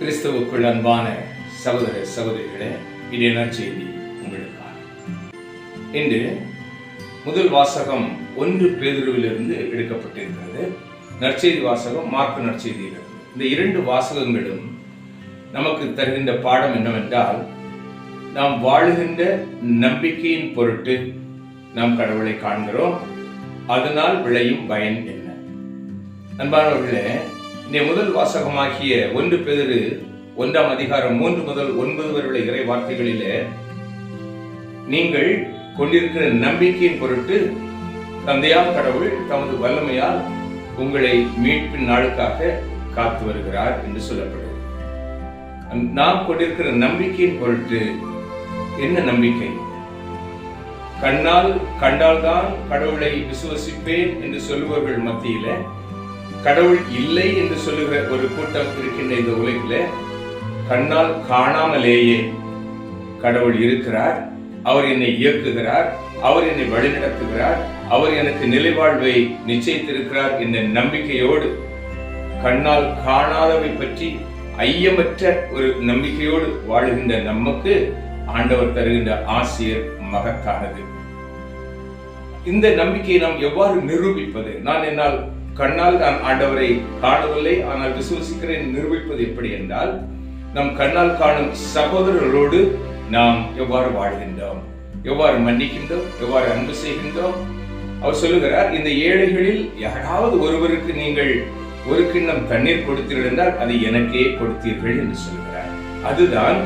கிறிஸ்துவுக்குள் அன்பான சகோதர சகோதரிகளே இடையெல்லாம் செய்தி உங்களுக்காக. இன்று முதல் வாசகம் ஒன்று பேதுருவிலிருந்து எடுக்கப்பட்டிருக்கிறது. நற்செய்தி வாசகம் மார்க்கு நற்செய்தியிலிருந்து. இந்த இரண்டு வாசகங்களும் நமக்கு தருகின்ற பாடம் என்னவென்றால் நாம் வாழுகின்ற நம்பிக்கையின் பொருட்டு நாம் கடவுளை காண்கிறோம். அதனால் விளையும் பயன் என்ன? அன்பானவர்களே இந்த முதல் வாசகமாகிய ஒன்று பெதிரு ஒன்றாம் அதிகாரம் மூன்று முதல் ஒன்பது வரை உள்ள இறை வார்த்தைகளிலே நீங்கள் கொண்டிருக்கிற நம்பிக்கையின் பொருட்டு தந்தையாம் கடவுள் தமது வல்லமையால் உங்களை மீட்பின் நாளுக்காக காத்து வருகிறார் என்று சொல்லப்படுகிறது. நாம் கொண்டிருக்கிற நம்பிக்கையின் பொருட்டு என்ன நம்பிக்கை? கண்ணால் கண்டால்தான் கடவுளை விசுவசிப்பேன் என்று சொல்லுபவர்கள் மத்தியில கடவுள் இல்லை என்று சொல்லுகிற ஒரு கூட்டம் இருக்கின்ற இந்த உலகில கண்ணால் காணாமலேயே கடவுள் இருக்கிறார். அவர் என்னை இயக்குகிறார் அவர் என்னை வழிநடத்துகிறார் அவர் எனக்கு நிலைவாழ்வை நிச்சயித்திருக்கிறார் என்ற நம்பிக்கையோடு கண்ணால் காணாதவை பற்றி ஐயமற்ற ஒரு நம்பிக்கையோடு வாழுகின்ற நமக்கு ஆண்டவர் தருகின்ற ஆசிரியர் மகத்தானது. இந்த நம்பிக்கையை நாம் எவ்வாறு நிரூபிப்பது? நான் என்னால் கண்ணால் நான் ஆண்டவரை காணவில்லை. ஆனால் விசுவசிக்கிறேன் நிரூபிப்பது எப்படி என்றால் நம் கண்ணால் காணும் சகோதரர்களோடு நாம் எவ்வாறு வாழ்கின்றோம்? எவ்வாறு மன்னிக்கின்றோம்? எவ்வாறு அன்பு செய்கின்றோம்? அவர் சொல்லுகிறார் இந்த ஏழைகளில் யாராவது ஒருவருக்கு நீங்கள் ஒரு கிண்ணம் தண்ணீர் கொடுத்தீர்கள் என்றால் அதை எனக்கே கொடுத்தீர்கள் என்று சொல்கிறார் அதுதான்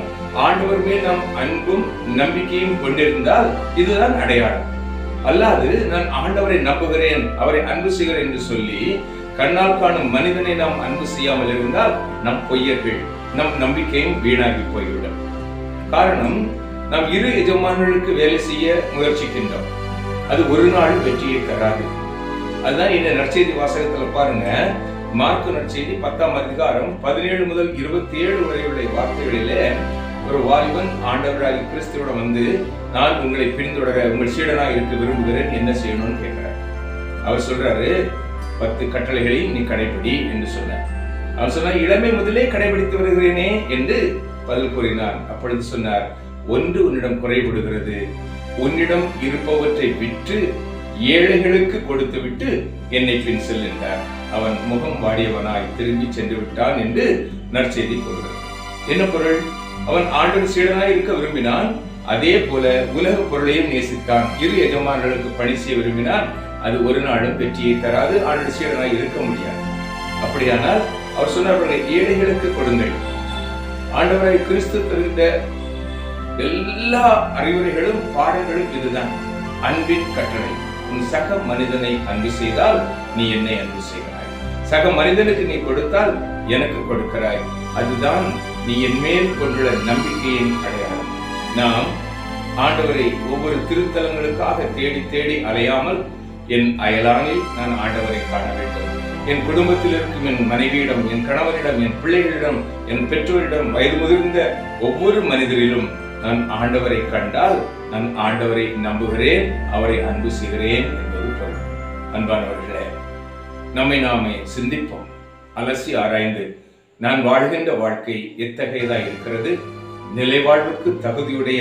ஆண்டவர் மேல் நாம் அன்பும் நம்பிக்கையும் கொண்டிருந்தால் இதுதான் அடையாளம். அல்லாது நான் ஆண்டவரை நம்புகிறேன் அவரை அன்பு செய்கிறேன் என்று சொல்லி கண்ணால் காணும் மனிதனை நாம் அன்பு செய்யாமல் இருந்தால் நம் பொய்யர்கள் நம் நம்பிக்கையும் வீணாகி போய்விடும். காரணம் நாம் இரு எஜமானர்களுக்கு வேலை செய்ய முயற்சிக்கின்றோம். அது ஒரு நாள் வெற்றியை தராது. அதுதான் இந்த நற்செய்தி வாசகத்துல பாருங்க. மார்க்கு நற்செய்தி பத்தாம் அதிகாரம் பதினேழு முதல் இருபத்தி ஏழு வரையுள்ள வார்த்தைகளிலே ஒரு வாலிபன் ஆண்டவராகி கிறிஸ்துவோட வந்து நான் உங்களை பின்தொடர உங்கள் சீடனாக இருக்க விரும்புகிறேன். என்ன செய்யணும்னு கேட்கிறார். அவர் சொல்றாரு பத்து கட்டளைகளையும் நீ கடைபிடி என்று சொன்னார். அவர் சொன்னார் இளமை முதலே கடைபிடித்து வருகிறேனே என்று பதில் கூறினார். அப்பொழுது சொன்னார் ஒன்று உன்னிடம் குறைபடுகிறது. உன்னிடம் இருப்பவற்றை விற்று ஏழைகளுக்கு கொடுத்து விட்டு என்னை பின் செல் என்றார். அவன் முகம் வாடியவனாய் திரும்பி சென்று விட்டான் என்று நற்செய்தி கூறுகிறார் என்ன பொருள்? அவன் ஆண்டவர் சீடனாய் இருக்க விரும்பினான் அதே போல உலக பொருளையும் நேசித்தான். இரு எஜமானர்களுக்கு பணி செய்ய விரும்பினான் அது ஒரு நாளும் வெற்றியை தராது ஆண்டவர் சீடனாய் இருக்க முடியாது. அப்படியானால் அவர் சொன்னார் ஏழைகளுக்கு கொடுங்கள். ஆண்டவராய் கிறிஸ்து தருகின்ற எல்லா அறிவுரைகளும் பாடங்களும் இதுதான். அன்பின் கட்டளை. உன் சக மனிதனை அன்பு செய்தால் நீ என்னை அன்பு செய்கிறாய் சக மனிதனுக்கு நீ கொடுத்தால் எனக்கு கொடுக்கிறாய். அதுதான் நீ என் மேல் கொண்டுள்ள நம்பிக்கையின் அடையாளம். நாம் ஆண்டவரை ஒவ்வொரு திருத்தலங்களுக்காக தேடி தேடி அலையாமல் என் அயலானில் நான் ஆண்டவரை காண வேண்டும். என் குடும்பத்தில் இருக்கும் என் மனைவியிடம் என் கணவரிடம் என் பிள்ளைகளிடம் என் பெற்றோரிடம் வயது முதிர்ந்த ஒவ்வொரு மனிதரிலும் நான் ஆண்டவரை கண்டால் நான் ஆண்டவரை நம்புகிறேன் அவரை அன்பு செய்கிறேன் என்பது பொருள் அன்பானவர்களே நம்மை நாமே சிந்திப்போம். அலசி ஆராய்ந்து நான் வாழ்கின்ற வாழ்க்கை எத்தகையதா இருக்கிறது? நிலை வாழ்வுக்கு தகுதியுடைய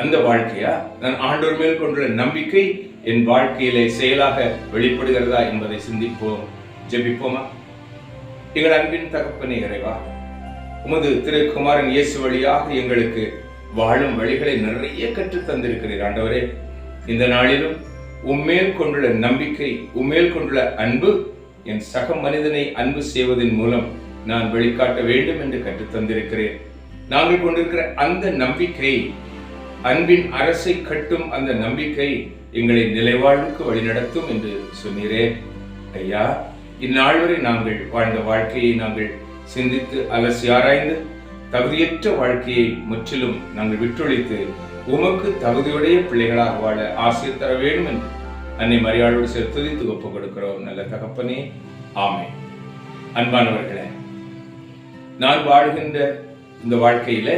அந்த வாழ்க்கையா? நான் ஆண்டோர் மேல் கொண்டுள்ள நம்பிக்கை என் வாழ்க்கையிலே செயலாக வெளிப்படுகிறதா என்பதை சிந்திப்போம். ஜெபிப்போமா? எங்கள் அன்பின் தகப்பனே இறைவா உமது திரு குமாரன் இயேசு வழியாக எங்களுக்கு வாழும் வழிகளை நிறைய கற்று தந்திருக்கிறீர் ஆண்டவரே. இந்த நாளிலும் உம்மேல் கொண்டுள்ள நம்பிக்கை உம்மேல் கொண்டுள்ள அன்பு என் சக மனிதனை அன்பு செய்வதன் மூலம் நான் வெளிக்காட்ட வேண்டும் என்று கற்றுத் தந்திருக்கிறேன் நாங்கள் கொண்டிருக்கிற அந்த நம்பிக்கை அன்பின் அரசை கட்டும் அந்த நம்பிக்கை எங்களை நிலைவாழ்வுக்கு வழிநடத்தும் என்று சொன்னீரேன். ஐயா இந்நாள் வரை நாங்கள் வாழ்ந்த வாழ்க்கையை நாங்கள் சிந்தித்து அலசி ஆராய்ந்து தகுதியற்ற வாழ்க்கையை முற்றிலும் நாங்கள் விட்டொழித்து உமக்கு தகுதியுடைய பிள்ளைகளாக வாழ ஆசை தர வேண்டும் என்று அன்னை மரியாதையோடு சேர்த்துதித்து துவப்பு கொடுக்கிறோம். நல்ல தகப்பனே. ஆமை அன்பானவர்களே நான் வாழ்கின்ற இந்த வாழ்க்கையில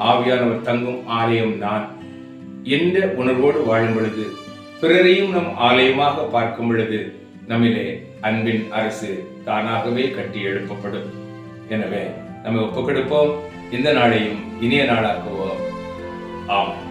ஆவியானவர் தங்கும் ஆலயம் நான். என்ற உணர்வோடு வாழும் பொழுது பிறரையும் நம் ஆலயமாக பார்க்கும் பொழுது நம்மிலே அன்பின் அரசு தானாகவே கட்டி எழுப்பப்படும். எனவே நம்ம ஒப்புக்கொடுப்போம். இந்த நாளையும் இனிய நாளாக்குவோம். ஆமாம்